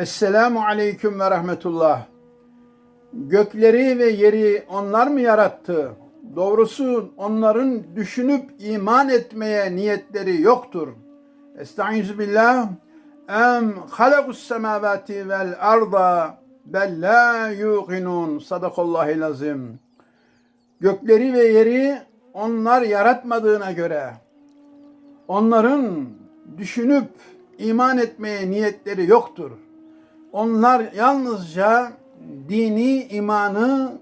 Esselamu aleyküm ve rahmetullah. Gökleri ve yeri onlar mı yarattı? Doğrusu onların düşünüp iman etmeye niyetleri yoktur. Estaizu billah. Em halakus semavati vel arda bel la yuqinun. Sadakallahil azim. Gökleri ve yeri onlar yaratmadığına göre onların düşünüp iman etmeye niyetleri yoktur. Onlar yalnızca dini imanı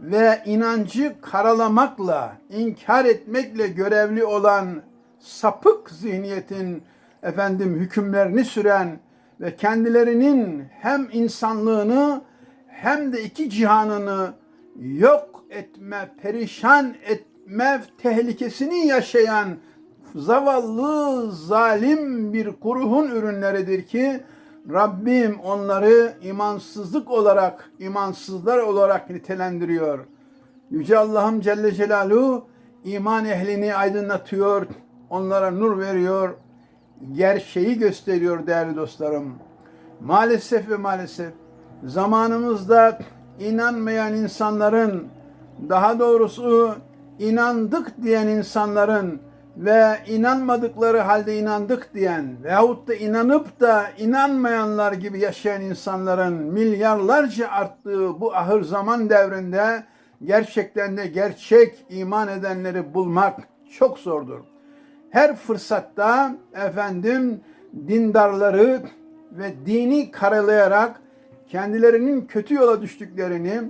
ve inancı karalamakla, inkar etmekle görevli olan sapık zihniyetin efendim hükümlerini süren ve kendilerinin hem insanlığını hem de iki cihanını yok etme, perişan etme tehlikesini yaşayan zavallı, zalim bir kuruhun ürünleridir ki Rabbim onları imansızlık olarak, imansızlar olarak nitelendiriyor. Yüce Allah'ım Celle Celaluhu iman ehlini aydınlatıyor, onlara nur veriyor, gerçeği gösteriyor değerli dostlarım. Maalesef ve maalesef zamanımızda inanmayan insanların, daha doğrusu inandık diyen insanların ve inanmadıkları halde inandık diyen veyahut da inanıp da inanmayanlar gibi yaşayan insanların milyarlarca arttığı bu ahır zaman devrinde gerçekten de gerçek iman edenleri bulmak çok zordur. Her fırsatta efendim dindarları ve dini karalayarak kendilerinin kötü yola düştüklerini,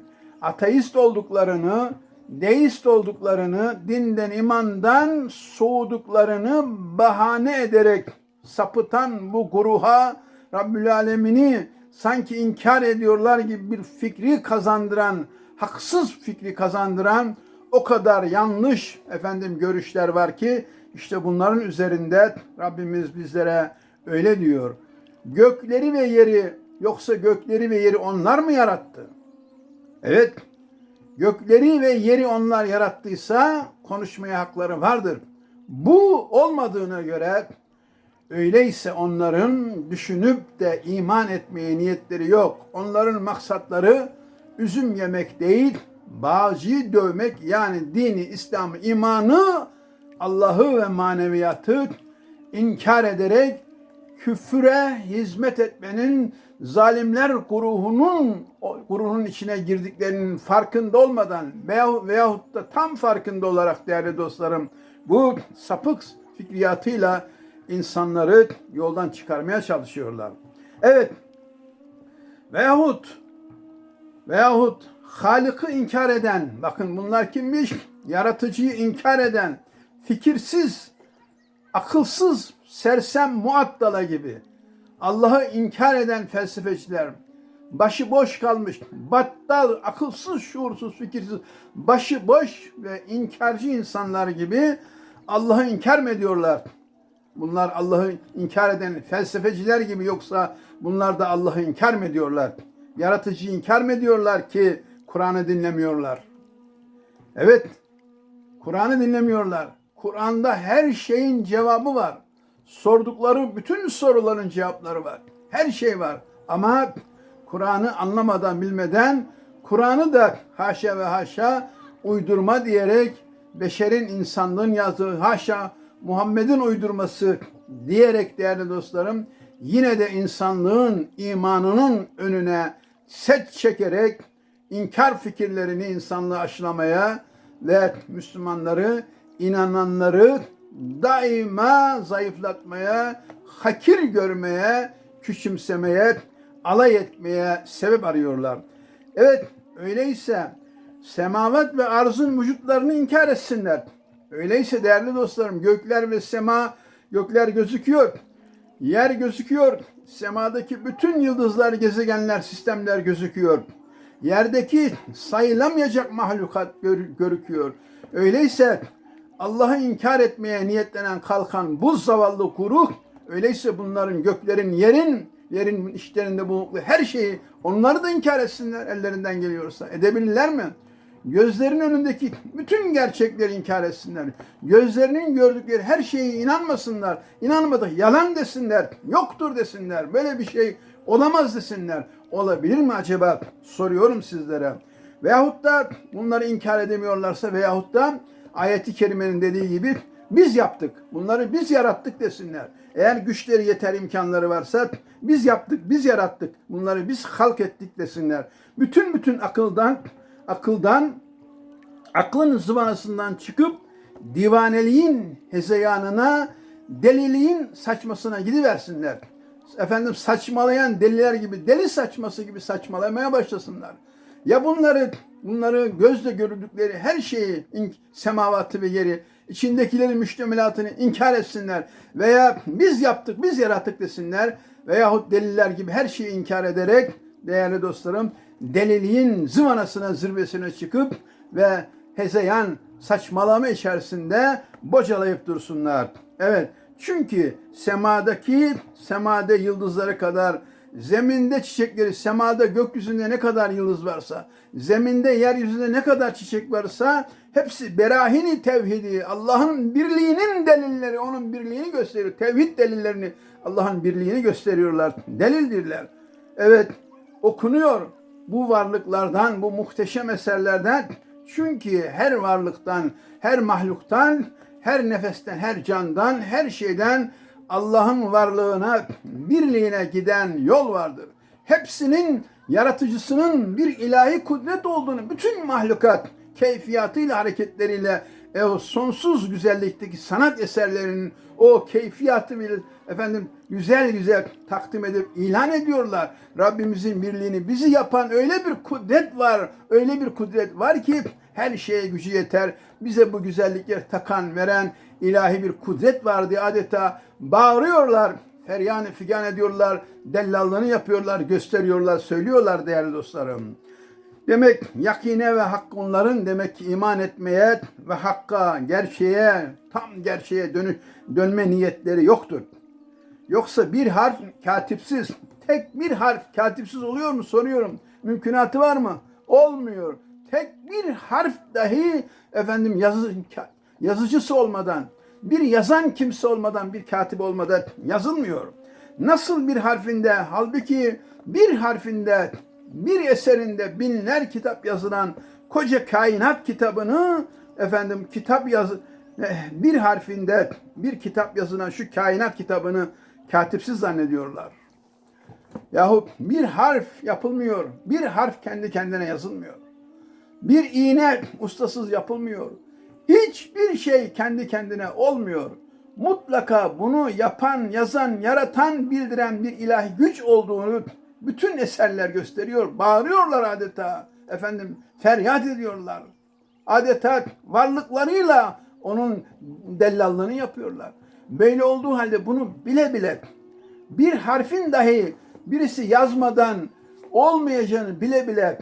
ateist olduklarını, deist olduklarını, dinden, imandan soğuduklarını bahane ederek sapıtan bu guruha Rabbül Alemini sanki inkar ediyorlar gibi bir fikri kazandıran, haksız fikri kazandıran o kadar yanlış efendim görüşler var ki işte bunların üzerinde Rabbimiz bizlere öyle diyor. Gökleri ve yeri yoksa gökleri ve yeri onlar mı yarattı? Evet. Gökleri ve yeri onlar yarattıysa konuşmaya hakları vardır. Bu olmadığına göre öyleyse onların düşünüp de iman etmeye niyetleri yok. Onların maksatları üzüm yemek değil, bağcıyı dövmek yani dini, İslam'ı, imanı, Allah'ı ve maneviyatı inkar ederek küfüre hizmet etmenin zalimler guruhunun grubunun içine girdiklerinin farkında olmadan veya, veyahut da tam farkında olarak değerli dostlarım bu sapık fikriyatıyla insanları yoldan çıkarmaya çalışıyorlar. Evet veyahut veyahut Halık'ı inkar eden bakın bunlar kimmiş? Yaratıcıyı inkar eden fikirsiz, akılsız, sersem muattala gibi Allah'ı inkar eden felsefeciler, başı boş kalmış, battal, akılsız, şuursuz, fikirsiz, başı boş ve inkarcı insanlar gibi Allah'ı inkar mı ediyorlar? Bunlar Allah'ı inkar eden felsefeciler gibi yoksa bunlar da Allah'ı inkar mı ediyorlar? Yaratıcıyı inkar mı ediyorlar ki Kur'an'ı dinlemiyorlar? Evet, Kur'an'ı dinlemiyorlar. Kur'an'da her şeyin cevabı var. Sordukları bütün soruların cevapları var. Her şey var. Ama Kur'an'ı anlamadan, bilmeden Kur'an'ı da haşa ve haşa uydurma diyerek beşerin insanlığın yazdığı haşa Muhammed'in uydurması diyerek değerli dostlarım yine de insanlığın imanının önüne set çekerek inkar fikirlerini insanlığı aşılamaya ve Müslümanları, inananları daima zayıflatmaya, hakir görmeye, küçümsemeye, alay etmeye sebep arıyorlar. Evet öyleyse semavat ve arzın vücutlarını inkar etsinler. Öyleyse değerli dostlarım gökler ve sema gökler gözüküyor. Yer gözüküyor. Semadaki bütün yıldızlar, gezegenler, sistemler gözüküyor. Yerdeki sayılamayacak mahlukat gör, görüküyor. Öyleyse Allah'ı inkar etmeye niyetlenen kalkan bu zavallı guruh öyleyse bunların göklerin yerin yerin işlerinde bulundukları her şeyi onları da inkar etsinler ellerinden geliyorsa. Edebilirler mi? Gözlerinin önündeki bütün gerçekleri inkar etsinler. Gözlerinin gördükleri her şeye inanmasınlar. İnanmadık yalan desinler. Yoktur desinler. Böyle bir şey Olamaz desinler. Olabilir mi acaba? Soruyorum sizlere. Veyahut da bunları inkar edemiyorlarsa veyahut da ayeti kerimenin dediği gibi biz yaptık. Bunları biz yarattık desinler. Eğer güçleri yeter imkanları varsa biz yaptık, biz yarattık. Bunları biz halk ettik desinler. Bütün bütün akıldan akıldan aklın zıvanasından çıkıp divaneliğin hezeyanına, deliliğin saçmasına gidiversinler. Efendim saçmalayan deliler gibi, deli saçması gibi saçmalamaya başlasınlar. Ya bunları bunları gözle görüldükleri her şeyi semavatı ve yeri içindekileri müştemilatını inkar etsinler veya biz yaptık biz yarattık desinler veyahut deliler gibi her şeyi inkar ederek değerli dostlarım deliliğin zıvanasına zirvesine çıkıp ve hezeyan saçmalama içerisinde bocalayıp dursunlar. Evet çünkü semadaki semade yıldızları kadar zeminde çiçekleri, semada gökyüzünde ne kadar yıldız varsa, zeminde yeryüzünde ne kadar çiçek varsa hepsi berahini tevhidi, Allah'ın birliğinin delilleri, onun birliğini gösteriyor. Tevhid delillerini, Allah'ın birliğini gösteriyorlar. Delildirler. Evet, okunuyor bu varlıklardan, bu muhteşem eserlerden. Çünkü her varlıktan, her mahluktan, her nefesten, her candan, her şeyden Allah'ın varlığına, birliğine giden yol vardır. Hepsinin yaratıcısının bir ilahi kudret olduğunu bütün mahlukat keyfiyatıyla, hareketleriyle e, o sonsuz güzellikteki sanat eserlerinin o keyfiyatı bir efendim güzel güzel takdim edip ilan ediyorlar. Rabbimizin birliğini bizi yapan öyle bir kudret var, öyle bir kudret var ki her şeye gücü yeter. Bize bu güzellikleri takan, veren ilahi bir kudret var diye adeta bağırıyorlar. Feryan figan ediyorlar, dellallığını yapıyorlar, gösteriyorlar, söylüyorlar değerli dostlarım. Demek yakine ve hak onların demek ki iman etmeye ve hakka, gerçeğe, tam gerçeğe dönü, dönme niyetleri yoktur. Yoksa bir harf katipsiz, tek bir harf katipsiz oluyor mu soruyorum. Mümkünatı var mı? Olmuyor. Tek bir harf dahi efendim yazı, yazıcısı olmadan, bir yazan kimse olmadan, bir katip olmadan yazılmıyor. Nasıl bir harfinde, halbuki bir harfinde, bir eserinde binler kitap yazılan koca kainat kitabını efendim kitap yazı bir harfinde bir kitap yazılan şu kainat kitabını katipsiz zannediyorlar. Yahut bir harf yapılmıyor. Bir harf kendi kendine yazılmıyor. Bir iğne ustasız yapılmıyor. Hiçbir şey kendi kendine olmuyor. Mutlaka bunu yapan, yazan, yaratan, bildiren bir ilahi güç olduğunu bütün eserler gösteriyor. Bağırıyorlar adeta. Efendim feryat ediyorlar. Adeta varlıklarıyla onun dellallığını yapıyorlar. Böyle olduğu halde bunu bile bile bir harfin dahi birisi yazmadan olmayacağını bile bile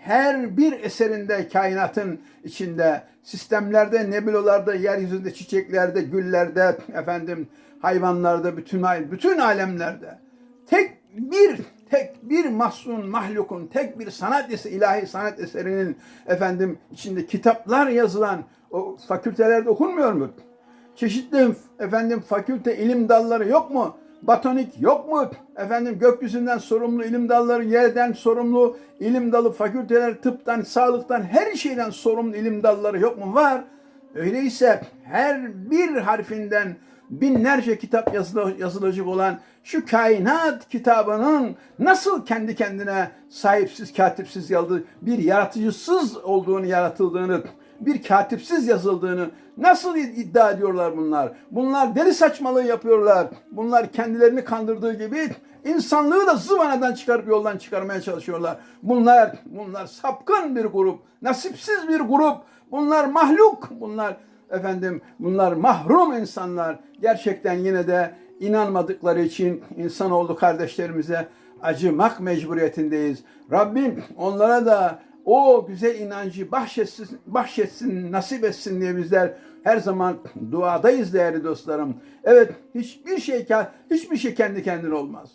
her bir eserinde kainatın içinde sistemlerde, nebulolarda, yeryüzünde, çiçeklerde, güllerde, efendim hayvanlarda, bütün bütün alemlerde tek bir tek bir mahzun mahlukun tek bir sanat eseri, ilahi sanat eserinin efendim içinde kitaplar yazılan o fakültelerde okunmuyor mu? Çeşitli efendim fakülte ilim dalları yok mu? Batonik yok mu? Efendim gökyüzünden sorumlu ilim dalları, yerden sorumlu ilim dalı fakülteler, tıptan, sağlıktan, her şeyden sorumlu ilim dalları yok mu? Var. Öyleyse her bir harfinden binlerce kitap yazılacak olan şu kainat kitabının nasıl kendi kendine sahipsiz, katipsiz yazıldığı, bir yaratıcısız olduğunu, yaratıldığını, bir katipsiz yazıldığını nasıl iddia ediyorlar bunlar? Bunlar deli saçmalığı yapıyorlar. Bunlar kendilerini kandırdığı gibi insanlığı da zıvanadan çıkarıp yoldan çıkarmaya çalışıyorlar. Bunlar bunlar sapkın bir grup, nasipsiz bir grup. Bunlar mahluk. Bunlar efendim bunlar mahrum insanlar. Gerçekten yine de inanmadıkları için insanoğlu kardeşlerimize acımak mecburiyetindeyiz. Rabbim onlara da o güzel inancı bahşetsin, bahşetsin, nasip etsin diye bizler her zaman duadayız değerli dostlarım. Evet, hiçbir şey hiçbir şey kendi kendine olmaz.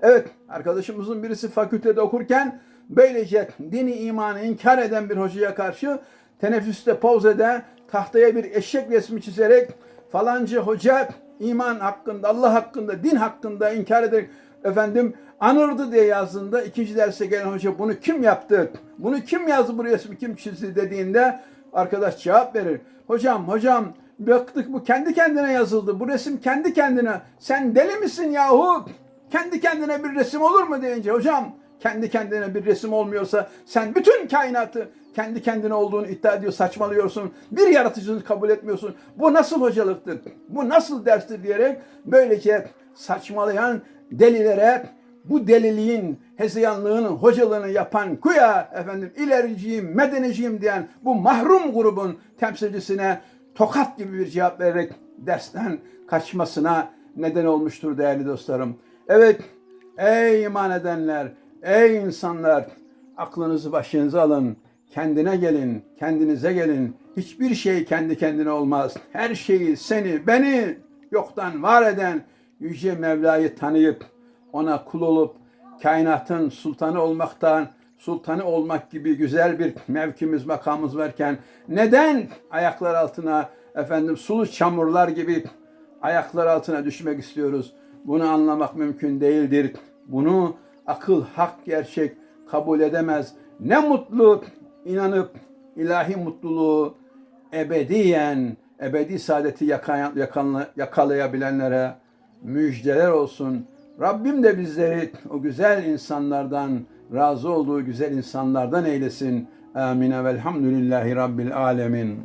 Evet, arkadaşımızın birisi fakültede okurken böylece dini imanı inkar eden bir hocaya karşı teneffüste pauzede tahtaya bir eşek resmi çizerek falanca hoca iman hakkında, Allah hakkında, din hakkında inkar ederek efendim anırdı diye yazdığında ikinci derse gelen hoca bunu kim yaptı? Bunu kim yazdı bu resmi kim çizdi dediğinde arkadaş cevap verir. Hocam hocam baktık bu kendi kendine yazıldı. Bu resim kendi kendine. Sen deli misin yahu? Kendi kendine bir resim olur mu deyince hocam kendi kendine bir resim olmuyorsa sen bütün kainatı kendi kendine olduğunu iddia ediyor, saçmalıyorsun. Bir yaratıcını kabul etmiyorsun. Bu nasıl hocalıktır? Bu nasıl derstir diyerek böylece saçmalayan delilere bu deliliğin, hezeyanlığının, hocalığını yapan kuya efendim ilericiyim, medeniciyim diyen bu mahrum grubun temsilcisine tokat gibi bir cevap vererek dersten kaçmasına neden olmuştur değerli dostlarım. Evet, ey iman edenler, ey insanlar, aklınızı başınıza alın, kendine gelin, kendinize gelin. Hiçbir şey kendi kendine olmaz. Her şeyi, seni, beni yoktan var eden Yüce Mevla'yı tanıyıp, ona kul olup, kainatın sultanı olmaktan, sultanı olmak gibi güzel bir mevkimiz, makamımız varken neden ayaklar altına efendim sulu çamurlar gibi ayaklar altına düşmek istiyoruz? Bunu anlamak mümkün değildir. Bunu akıl, hak, gerçek kabul edemez. Ne mutlu inanıp ilahi mutluluğu ebediyen, ebedi saadeti yaka- yakanla- yakalayabilenlere müjdeler olsun. Rabbim de bizleri o güzel insanlardan, razı olduğu güzel insanlardan eylesin. Amin. Velhamdülillahi Rabbil Alemin.